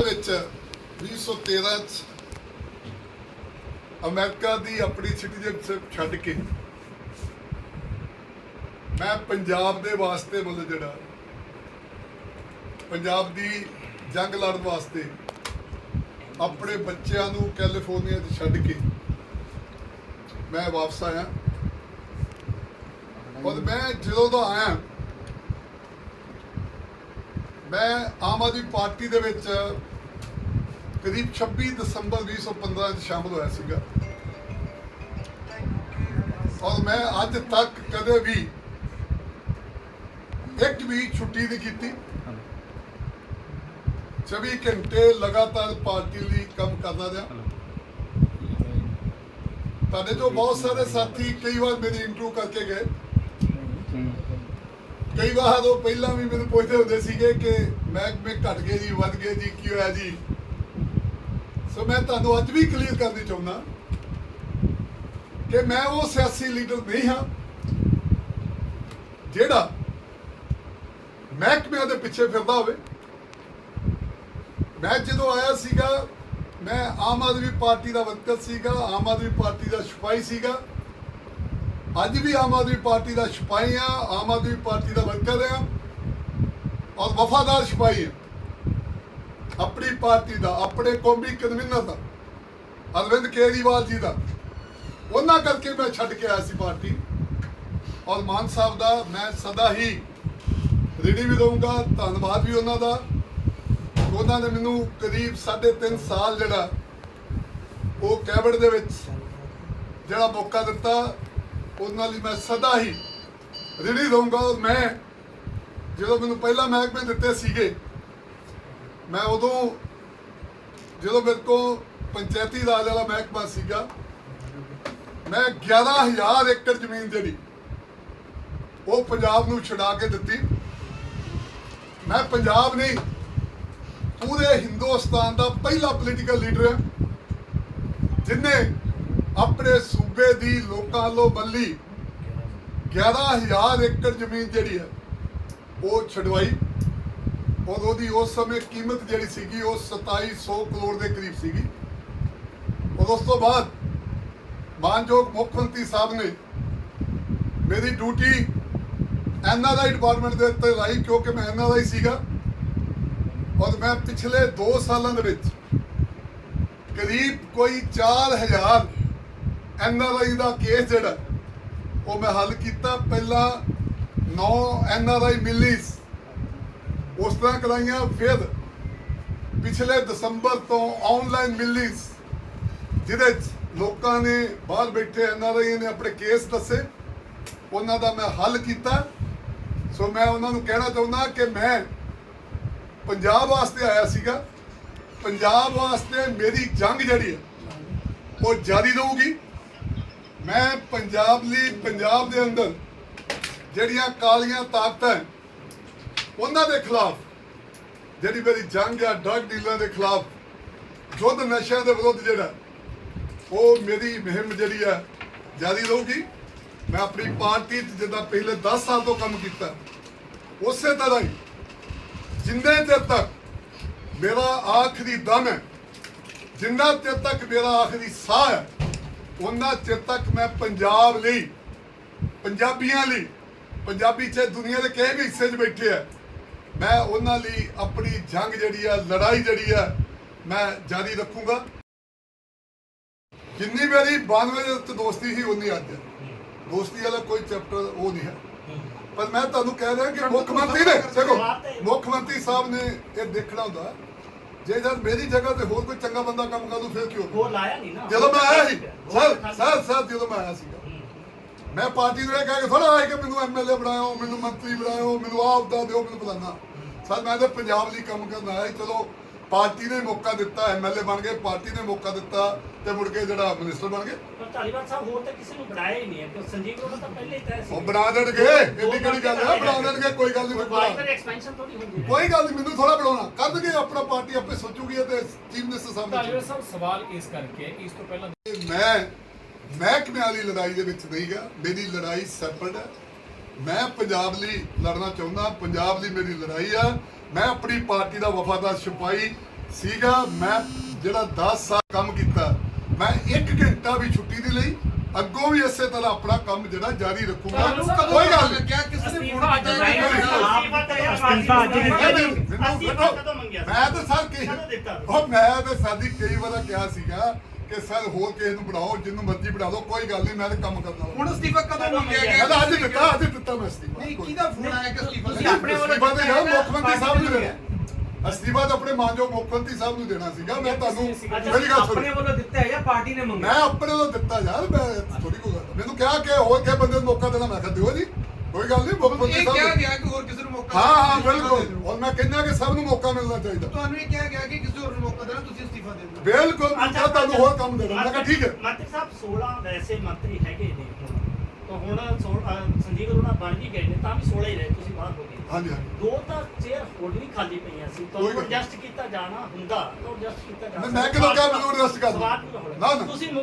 ਦੇ ਵਿੱਚ 2013 ਚ ਅਮਰੀਕਾ ਦੀ ਆਪਣੀ ਸਿਟੀਜ਼ਨਸ਼ਿਪ ਛੱਡ ਕੇ ਮੈਂ ਪੰਜਾਬ ਦੇ ਵਾਸਤੇ ਮਤਲਬ ਜਿਹੜਾ ਪੰਜਾਬ ਦੀ ਜੰਗ ਲੜਨ ਵਾਸਤੇ ਆਪਣੇ ਬੱਚਿਆਂ ਨੂੰ ਕੈਲੀਫੋਰਨੀਆ 'ਚ ਛੱਡ ਕੇ ਮੈਂ ਵਾਪਸ ਆਇਆ। ਔਰ ਮੈਂ ਜਦੋਂ ਦਾ ਆਇਆ ਮੈਂ ਆਮ ਆਦਮੀ ਪਾਰਟੀ ਦੇ ਵਿੱਚ ਕਰੀਬ 26 ਦਸੰਬਰ 2015 ਚ ਸ਼ਾਮਲ ਹੋਇਆ ਸੀਗਾ। ਔਰ ਮੈਂ ਅੱਜ ਤੱਕ ਕਦੇ ਵੀ ਇੱਕ ਵੀ ਛੁੱਟੀ ਨਹੀਂ ਕੀਤੀ। 24 ਘੰਟੇ ਲਗਾਤਾਰ ਪਾਰਟੀ ਲਈ ਕੰਮ ਕਰਦਾ ਰਿਹਾ। ਤੁਹਾਡੇ ਜੋ ਬਹੁਤ ਸਾਰੇ ਸਾਥੀ ਕਈ ਵਾਰ ਮੇਰੀ ਇੰਟਰਵਿਊ ਕਰਕੇ ਗਏ। ਕਈ ਵਾਰ ਉਹ ਪਹਿਲਾਂ ਵੀ ਮੈਨੂੰ ਪੁੱਛਦੇ ਹੁੰਦੇ ਸੀਗੇ ਕਿ ਮਹਿਕਮੇ ਘਟ ਗਏ ਜੀ, ਵੱਧ ਗਏ ਜੀ, ਕੀ ਹੋਇਆ ਜੀ? ਸੋ ਮੈਂ ਤੁਹਾਨੂੰ ਅੱਜ ਵੀ ਕਲੀਅਰ ਕਰਨੀ ਚਾਹੁੰਦਾ ਕਿ ਮੈਂ ਉਹ ਸਿਆਸੀ ਲੀਡਰ ਨਹੀਂ ਹਾਂ ਜਿਹੜਾ ਮਹਿਕਮਿਆਂ ਦੇ ਪਿੱਛੇ ਫਿਰਦਾ ਹੋਵੇ। ਮੈਂ ਜਦੋਂ ਆਇਆ ਸੀਗਾ, ਮੈਂ ਆਮ ਆਦਮੀ ਪਾਰਟੀ ਦਾ ਵਰਕਰ ਸੀਗਾ, ਆਮ ਆਦਮੀ ਪਾਰਟੀ ਦਾ ਸਿਪਾਹੀ ਸੀਗਾ। ਅੱਜ ਵੀ ਆਮ ਆਦਮੀ ਪਾਰਟੀ ਦਾ ਸਿਪਾਹੀ ਆ ਆਮ ਆਦਮੀ ਪਾਰਟੀ ਦਾ ਵਰਕਰ ਆ ਔਰ ਵਫਾਦਾਰ ਸਿਪਾਹੀ ਆ ਆਪਣੀ ਪਾਰਟੀ ਦਾ, ਆਪਣੇ ਕੌਮੀ ਕਨਵੀਨਰ ਦਾ, ਅਰਵਿੰਦ ਕੇਜਰੀਵਾਲ ਜੀ ਦਾ। ਉਹਨਾਂ ਕਰਕੇ ਮੈਂ ਛੱਡ ਕੇ ਆਇਆ ਸੀ ਪਾਰਟੀ। ਔਰ ਮਾਨ ਸਾਹਿਬ ਦਾ ਮੈਂ ਸਦਾ ਹੀ ਰੇਡੀ ਵੀ ਦਊਂਗਾ ਧੰਨਵਾਦ ਵੀ ਉਹਨਾਂ ਦਾ। ਉਹਨਾਂ ਨੇ ਮੈਨੂੰ ਕਰੀਬ 3.5 ਸਾਲ ਜਿਹੜਾ ਉਹ ਕੈਬਨਿਟ ਦੇ ਵਿੱਚ ਜਿਹੜਾ ਮੌਕਾ ਦਿੱਤਾ ਉਹਨਾਂ ਲਈ ਮੈਂ ਸਦਾ ਹੀ ਰੇਡੀ ਰਹੂੰਗਾ। ਔਰ ਮੈਂ ਜਦੋਂ ਮੈਨੂੰ ਪਹਿਲਾ ਮਹਿਕਮੇ ਦਿੱਤੇ ਸੀਗੇ, ਮੈਂ ਉਦੋਂ ਜਦੋਂ ਮੇਰੇ ਕੋਲ ਪੰਚਾਇਤੀ ਰਾਜ ਵਾਲਾ ਮਹਿਕਮਾ ਸੀਗਾ, ਮੈਂ 11000 ਏਕੜ ਜ਼ਮੀਨ ਜਿਹੜੀ, ਉਹ ਪੰਜਾਬ ਨੂੰ ਛਡਾ ਕੇ ਦਿੱਤੀ। ਮੈਂ ਪੰਜਾਬ ਨਹੀਂ, ਪੂਰੇ ਹਿੰਦੁਸਤਾਨ ਦਾ ਪਹਿਲਾ ਪੋਲੀਟੀਕਲ ਲੀਡਰ ਹਾਂ, ਜਿਨੇ ਆਪਣੇ ਸੂਬੇ ਦੀ ਲੋਕਾਂ ਵੱਲੋਂ ਬੱਲੀ 11000 ਏਕੜ ਜ਼ਮੀਨ ਜਿਹੜੀ ਹੈ, ਉਹ ਛਡਵਾਈ। ਔਰ ਉਹਦੀ ਉਸ ਸਮੇਂ ਕੀਮਤ ਜਿਹੜੀ ਸੀਗੀ, ਉਹ 2700 ਕਰੋੜ ਦੇ ਕਰੀਬ ਸੀਗੀ। ਔਰ ਉਸ ਤੋਂ ਬਾਅਦ ਮਾਨਯੋਗ ਮੁੱਖ ਮੰਤਰੀ ਸਾਹਿਬ ਨੇ ਮੇਰੀ ਡਿਊਟੀ ਐਨਆਰਆਈ ਡਿਪਾਰਟਮੈਂਟ ਦੇ ਉੱਤੇ ਲਾਈ, ਕਿਉਂਕਿ ਮੈਂ ਐਨਆਰਆਈ ਸੀਗਾ। ਔਰ ਮੈਂ ਪਿਛਲੇ 2 ਸਾਲਾਂ ਦੇ ਵਿੱਚ ਕਰੀਬ ਕੋਈ 4000 ਐਨਆਰਆਈ ਦਾ ਕੇਸ ਜਿਹੜਾ, ਉਹ ਮੈਂ ਹੱਲ ਕੀਤਾ। ਪਹਿਲਾਂ 9 ਐਨਆਰਆਈ ਮਿਲੀਜ਼, ਉਸ ਤਰ੍ਹਾਂ ਕਰਾਈਆਂ। ਫਿਰ ਪਿਛਲੇ ਦਸੰਬਰ ਤੋਂ ਆਨਲਾਈਨ ਮਿਲੀਜ਼, ਜਿਹਦੇ ਲੋਕਾਂ ਨੇ ਬਾਹਰ ਬੈਠੇ ਐਨਆਰਆਈ ਨੇ ਆਪਣੇ ਕੇਸ ਦੱਸੇ। ਉਹਨਾਂ ਦਾ ਮੈਂ ਹੱਲ ਕੀਤਾ। ਸੋ ਮੈਂ ਉਹਨਾਂ ਨੂੰ ਕਹਿਣਾ ਚਾਹੁੰਦਾ ਕਿ ਮੈਂ ਪੰਜਾਬ ਵਾਸਤੇ ਆਇਆ ਸੀਗਾ। ਪੰਜਾਬ ਵਾਸਤੇ ਮੇਰੀ ਜੰਗ ਜਿਹੜੀ ਹੈ, ਉਹ ਜਾਰੀ ਰਹੂਗੀ। ਮੈਂ ਪੰਜਾਬ ਲਈ ਪੰਜਾਬ ਦੇ ਅੰਦਰ ਜਿਹੜੀਆਂ ਕਾਲੀਆਂ ਤਾਕਤਾਂ ਉਹਨਾਂ ਦੇ ਖਿਲਾਫ, ਜਿਹੜੀ ਮੇਰੀ ਜੰਗ ਆ ਡਰਗ ਡੀਲਰਾਂ ਦੇ ਖਿਲਾਫ ਯੁੱਧ ਨਸ਼ਿਆਂ ਦੇ ਵਿਰੁੱਧ ਜਿਹੜਾ, ਉਹ ਮੇਰੀ ਮੁਹਿੰਮ ਜਿਹੜੀ ਹੈ ਜਾਰੀ ਰਹੂਗੀ। ਮੈਂ ਆਪਣੀ ਪਾਰਟੀ 'ਚ ਜਿੱਦਾਂ ਪਹਿਲੇ 10 ਸਾਲ ਤੋਂ ਕੰਮ ਕੀਤਾ, ਉਸੇ ਤਰ੍ਹਾਂ ਹੀ ਜਿੰਨੇ ਚਿਰ ਤੱਕ ਮੇਰਾ ਆਖਰੀ ਦਮ ਹੈ, ਜਿੰਨਾ ਚਿਰ ਤੱਕ ਮੇਰਾ ਆਖਰੀ ਸਾਹ ਹੈ ਉਹਨਾਂ ਚਿਰ ਤੱਕ ਮੈਂ ਪੰਜਾਬ ਲਈ ਪੰਜਾਬੀਆਂ ਲਈ ਪੰਜਾਬੀ ਚ ਦੁਨੀਆ ਦੇ ਕਿਸੇ ਵੀ ਹਿੱਸੇ 'ਚ ਬੈਠੇ ਆ ਮੈਂ ਉਹਨਾਂ ਲਈ ਆਪਣੀ ਜੰਗ ਜਿਹੜੀ ਆ ਲੜਾਈ ਜਿਹੜੀ ਆ ਮੈਂ ਜਾਰੀ ਰੱਖੂੰਗਾ। ਜਿੰਨੀ ਮੇਰੀ 92 ਦੇ ਦੋਸਤੀ ਸੀ ਉਨੀ ਅੱਜ। ਦੋਸਤੀ ਵਾਲਾ ਕੋਈ ਚੈਪਟਰ ਉਹ ਨਹੀਂ ਹੈ। ਪਰ ਮੈਂ ਤੁਹਾਨੂੰ ਕਹਿ ਰਿਹਾ ਕਿ ਮੁੱਖ ਮੰਤਰੀ ਨੇ ਦੇਖੋ। ਮੁੱਖ ਮੰਤਰੀ ਸਾਹਿਬ ਨੇ ਇਹ ਦੇਖਣਾ ਹੁੰਦਾ। ਜੇ ਜਦ ਮੇਰੀ ਜਗ੍ਹਾ ਤੇ ਹੋਰ ਕੋਈ ਚੰਗਾ ਬੰਦਾ ਕੰਮ ਕਰ ਦੂ ਫਿਰ ਕਿਉਂ? ਉਹ ਲਾਇਆ ਨਹੀਂ ਨਾ। ਜਦੋਂ ਮੈਂ ਆਇਆ ਸੀ ਸਰ ਸਰ ਸਰ ਜਦੋਂ ਮੈਂ ਆਇਆ ਸੀਗਾ। ਮੈਂ ਪਾਰਟੀ ਨੂੰ ਇਹ ਕਹਿ ਕੇ ਥੋੜਾ ਆਇਆ ਕਿ ਮੈਨੂੰ ਐਮਐਲਏ ਬਣਾਇਓ ਮੈਨੂੰ ਮੰਤਰੀ ਬਣਾਇਓ ਮੈਨੂੰ ਆਹ ਅਹੁਦਾ ਦਿਓ ਮੈਨੂੰ ਫਲਾਨਾ। ਸਰ ਮੈਂ ਤਾਂ ਪੰਜਾਬ ਲਈ ਕੰਮ ਕਰਨ ਆਇਆ ਸੀ। ਚਲੋ ਪਾਰਟੀ ਨੇ ਮੌਕਾ ਦਿੱਤਾ ਐਮਐਲਏ ਬਣ ਗਏ ਪਾਰਟੀ ਨੇ ਮੌਕਾ ਦਿੱਤਾ ਤੇ ਮੁੜ ਕੇ ਜਿਹੜਾ ਮਿਨਿਸਟਰ ਬਣ ਗਏ। ਪਰ ਧਾਲੀਵਾਲ ਸਾਹਿਬ ਹੋਰ ਤਾਂ ਕਿਸੇ ਨੂੰ ਬਣਾਇਆ ਹੀ ਨਹੀਂ ਹੈ ਕਿ ਸੰਜੀਵ ਰੋੜਾ ਤਾਂ ਪਹਿਲੇ ਹੀ ਤੈਅ ਸੀ। ਉਹ ਬਣਾ ਦੇਣਗੇ ਇਹਦੀ ਕਿਹੜੀ ਗੱਲ ਹੈ? ਬਣਾ ਦੇਣਗੇ। ਕੋਈ ਗੱਲ ਨਹੀਂ ਬਣਾ ਫਿਰ ਐਕਸਪੈਂਸ਼ਨ ਥੋੜੀ ਹੁੰਦੀ ਹੈ। ਕੋਈ ਗੱਲ ਨਹੀਂ ਮੈਨੂੰ ਥੋੜਾ ਬਣਾਉਣਾ ਕਰਨਗੇ ਆਪਣਾ ਪਾਰਟੀ ਆਪੇ ਸੋਚੂਗੀ ਤੇ ਚੀਫ ਮਿਨਿਸਟਰ ਸਾਹਮਣੇ ਧਾਲੀਵਾਲ ਸਾਹਿਬ ਸਵਾਲ ਇਸ ਕਰਕੇ ਇਸ ਤੋਂ ਪਹਿਲਾਂ ਮੈਂ ਮਹਿਕਮੇ ਵਾਲੀ ਲੜਾਈ ਦੇ ਵਿੱਚ ਨਹੀਂ ਗਿਆ। ਮੇਰੀ ਲੜਾਈ ਸੈਪਰੇਟ ਹੈ। ਮੈਂ ਪੰਜਾਬ ਲਈ ਲੜਨਾ ਚਾਹੁੰਦਾ ਪੰਜਾਬ ਲਈ ਮੇਰੀ ਲੜਾਈ ਆ। ਮੈਂ ਆਪਣੀ ਪਾਰਟੀ ਦਾ ਵਫਾਦਾਰ ਸਿਪਾਹੀ ਸੀਗਾ। ਮੈਂ ਜਿਹੜਾ 10 ਸਾਲ ਕੰਮ ਕੀਤਾ ਮੈਂ 1 ਘੰਟਾ ਵੀ ਛੁੱਟੀ ਨਹੀਂ ਲਈ। ਅੱਗੋਂ ਵੀ ਇਸੇ ਤਰ੍ਹਾਂ ਆਪਣਾ ਕੰਮ ਜਿਹੜਾ ਜਾਰੀ ਰੱਖੂਗਾ। ਕੋਈ ਗੱਲ ਨਹੀਂ। ਕਿਸੇ ਨੇ ਫੋਨ ਕੀਤਾ ਮੈਂ ਤੇ- ਅਸਤੀਫਾ ਕਦੋਂ ਮੰਗਿਆ ਸੀ? ਮੈਂ ਤਾਂ ਸਰ ਦਿੱਤਾ? ਉਹ ਮੈਂ ਤਾਂ ਸਾਡੀ ਕਈ ਵਾਰ ਕਿਹਾ ਸੀਗਾ ਕਿ ਸਰ ਹੋਰ ਕਿਸੇ ਨੂੰ ਬਣਾਓ ਜਿੰਨੂੰ ਮਰਜ਼ੀ ਬਣਾ ਲਓ ਕੋਈ ਗੱਲ ਨਹੀਂ ਮੈਂ ਤਾਂ ਕੰਮ ਕਰਨਾ। ਹੁਣ ਅਸਤੀਫਾ ਕਦੋਂ ਮੰਗਿਆ ਗਿਆ? ਅੱਜ ਦਿੱਤਾ ਅੱਜ ਦਿੱਤਾ ਮੈਂ ਅਸਤੀਫਾ। ਨਹੀਂ ਕਿਹਦਾ ਫੋਨ ਆਇਆ ਕਿ ਅਸਤੀਫਾ ਤੁਸੀਂ ਆਪਣੇ ਵੱਲੋਂ ਦਿੱਤਾ ਮੁੱਖ ਮੰਤਰੀ ਸਾਹਿਬ ਨੂੰ ਦੇਣਾ। ਅਸਤੀਫਾ ਤਾਂ ਆਪਣੇ ਮਾਨਯੋਗ ਮੁੱਖ ਮੰਤਰੀ ਸਾਹਿਬ ਨੂੰ ਦੇਣਾ ਸੀਗਾ ਮੈਂ ਤੁਹਾਨੂੰ ਮੇਰੀ ਗੱਲ ਆਪਣੇ ਸੁਣੋ। ਵੱਲੋਂ ਦਿੱਤਾ ਹੈ ਜਾਂ ਪਾਰਟੀ ਨੇ ਮੰਗਿਆ? ਮੈਂ ਆਪਣੇ ਵੱਲੋਂ ਦਿੱਤਾ ਯਾਰ ਮੈਂ ਥੋੜੀ ਕੋਈ ਗੱਲ ਮੈਨੂੰ ਕਿਹਾ ਕਿ ਹੋਰ ਕਿਸੇ ਬੰਦੇ ਨੂੰ ਮੌਕਾ ਦੇਣਾ ਮੈਂ ਕਿਹਾ ਦਿਓ ਜੀ ਕੋਈ ਗੱਲ ਨਹੀਂ ਮੁੱਖ ਮੰਤਰੀ ਇਹ ਸਾਹਿਬ ਕਿਹਾ ਨੂੰ- ਗਿਆ ਕਿ ਹੋਰ ਕਿਸੇ ਨੂੰ ਮੌਕਾ ਹਾਂ ਹਾਂ। ਬਿਲਕੁਲ। ਮੈਂ ਕਹਿੰਦਾ ਕਿ ਸਭ ਨੂੰ ਮੌਕਾ ਮਿਲਣਾ ਚਾਹੀਦਾ। ਤੁਹਾਨੂੰ ਇਹ ਕਿਹਾ ਗਿਆ ਕਿ ਕਿਸੇ ਹੋਰ ਨੂੰ ਮੌਕਾ ਦੇਣਾ ਤੁਸੀਂ ਅਸਤੀਫਾ ਦੇ ਦਿਓ। ਬਿਲਕੁਲ ਮੈਂ ਕਿਹਾ ਤੁਹਾਨੂੰ ਹੋਰ ਕੰਮ ਦੇਣਾ ਮੈਂ ਕਿਹਾ ਠੀਕ ਹੈ। ਮੰਤਰੀ ਸਾਹਿਬ 16 ਵੈਸੇ ਮੰਤਰੀ ਹੈਗੇ ਨੇ ਤਾਂ ਹੁਣ ਸੰਜੀਵ ਅਰੋੜਾ ਬਣ ਵੀ ਗਏ ਨੇ ਤਾਂ ਵੀ 16 ਹੀ ਰਹੇ ਤੁਸੀਂ ਬਾਹਰ ਹੋ ਗਏ। ਹਾਂਜੀ ਹਾਂਜੀ। ਦੋ ਤਾਂ ਚੇਅਰ ਹੋਰ ਵੀ ਖਾਲੀ ਪਈਆਂ ਸੀ। ਤੁਹਾਨੂੰ। ਐਡਜਸਟ ਕੀਤਾ ਜਾਣਾ ਹੁੰਦਾ ਤਾਂ ਐਡਜਸਟ ਕੀਤਾ ਜਾਣਾ। ਮੈਂ- ਕਿਹੜਾ ਕਿਹਾ ਮੈਨੂੰ adjust ਕਰ। ਨਾ, ਨਾ। ਤੁਸੀਂ